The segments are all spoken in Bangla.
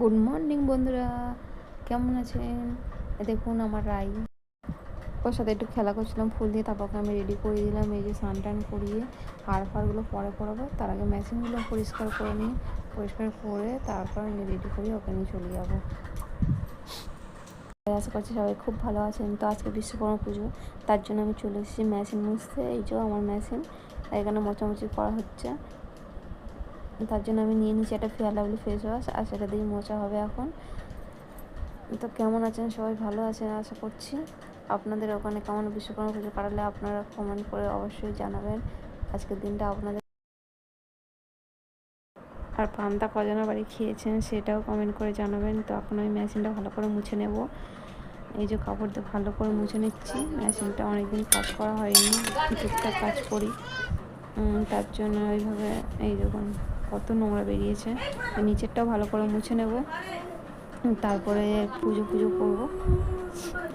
গুড মর্নিং বন্ধুরা। কেমন আছেন? দেখুন, আমার রাই। ওর সাথে একটু খেলা করছিলাম, ফুল দিয়ে তারপর ওকে আমি রেডি করে দিলাম, এই যে স্নান টান করিয়ে হাড় ফাড়গুলো পরে পরাবো। তার আগে মেশিনগুলো পরিষ্কার করে নিই, পরিষ্কার করে তারপর আমি রেডি করি ওকে নিয়ে চলে যাব। আশা করছি সবাই খুব ভালো আছেন। তো আজকে বিশ্বকর্মা পুজো, তার জন্য আমি চলে এসেছি মেশিন মুছতে। এই যে আমার মেশিন, এখানে মোচামুচি করা হচ্ছে। তার জন্য আমি নিয়ে নিচ্ছি একটা ফেয়ার লাভলি ফেস ওয়াশ আর সেটা দিয়ে মোচা হবে এখন। তো কেমন আছেন? সবাই ভালো আছেন? আশা করছি আপনাদের ওখানে কেমন বিশ্বকর্মা পুজো কাটালে আপনারা কমেন্ট করে অবশ্যই জানাবেন। আজকের দিনটা আপনাদের আর পান্তা কজনের বাড়ি খেয়েছেন সেটাও কমেন্ট করে জানাবেন। তো এখন আমি মেশিনটা ভালো করে মুছে নেব। এই যে কাপড় ভালো করে মুছে নিচ্ছি। মেশিনটা অনেকদিন কাজ করা হয়নি। টুকটাক কাজ করি। তার জন্য ওইভাবে এই দেখুন। কত নোংরা বেরিয়েছে। নিচেরটাও ভালো করে মুছে নেব। তারপরে পুজো পুজো করব।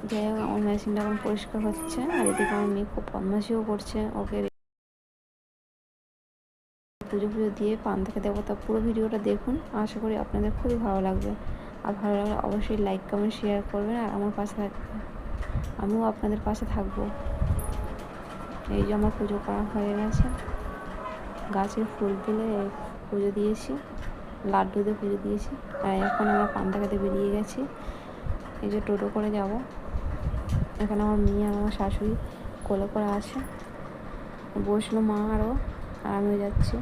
যাই হোক, আমার মেশিনটা এখন পরিষ্কার হচ্ছে। আর এদিকে আমার মেয়ে খুব বদমাশিও করছে। ওকে পুজো পুজো দিয়ে পান থেকে দেবো। তা পুরো ভিডিওটা দেখুন। আশা করি আপনাদের খুবই ভালো লাগবে। আর ভালো লাগলে অবশ্যই লাইক কমেন্ট শেয়ার করবেন। আর আমার পাশে থাকবেন আমিও আপনাদের পাশে থাকব। এই যে আমার পুজো করা হয়ে গেছে। গাছের ফুল তুলে পুজো দিয়েছি লাড্ডুতে পুজো দিয়েছি আর এখন আমরা পান্তা খেতে বেরিয়ে গেছি। এই যে টোটো করে যাব। এখানে আমার মেয়ে আর আমার শাশুড়ি কোলে করে আছে। বসল মা আরও, আর আমিও যাচ্ছি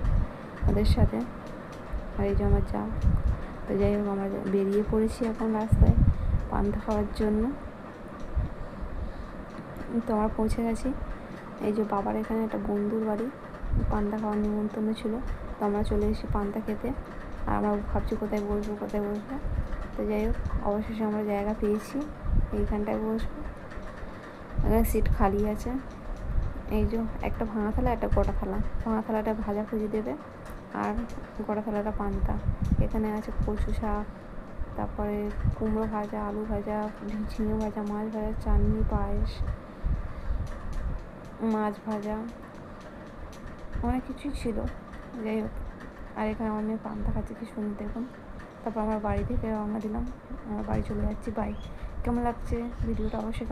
ওদের সাথে। আর এই যে আমার যা, তো যাই হোক, আমরা বেরিয়ে পড়েছি এখন রাস্তায় পান্তা খাওয়ার জন্য। তো আমরা পৌঁছে গেছি। এই যে বাবার এখানে একটা বন্ধুর বাড়ি। পান্তা খাওয়ার নিমন্ত্রণ ছিল, তো আমরা চলে এসেছি পান্তা খেতে। আর আমরা ভাবছি কোথায় বসবো কোথায় বসবো। তো যাই হোক, অবশেষে আমরা জায়গা পেয়েছি, এইখানটায় বসবো। এখানে সিট খালি আছে। এই যে একটা ভাঙা থালা, একটা গোটা থালা। ভাঙা থালাটা ভাজা খুঁজে দেবে। আর গোটা থালাটা পান্তা। এখানে আছে কচু শাক, তারপরে কুমড়ো ভাজা, আলু ভাজা, ঝিঙে ভাজা, মাছ ভাজা, চাটনি, পায়েস, মাছ ভাজা। অনেক কিছুই ছিল। যাই হোক, আর এখানে আমার মেয়ে পান্তা খাচ্ছে, কি শুনতে দেখুন। তারপর আমার বাড়ি থেকে রওনা দিলাম, আমার বাড়ি চলে যাচ্ছি বাই কেমন লাগছে? ভিডিওটা অবশ্যই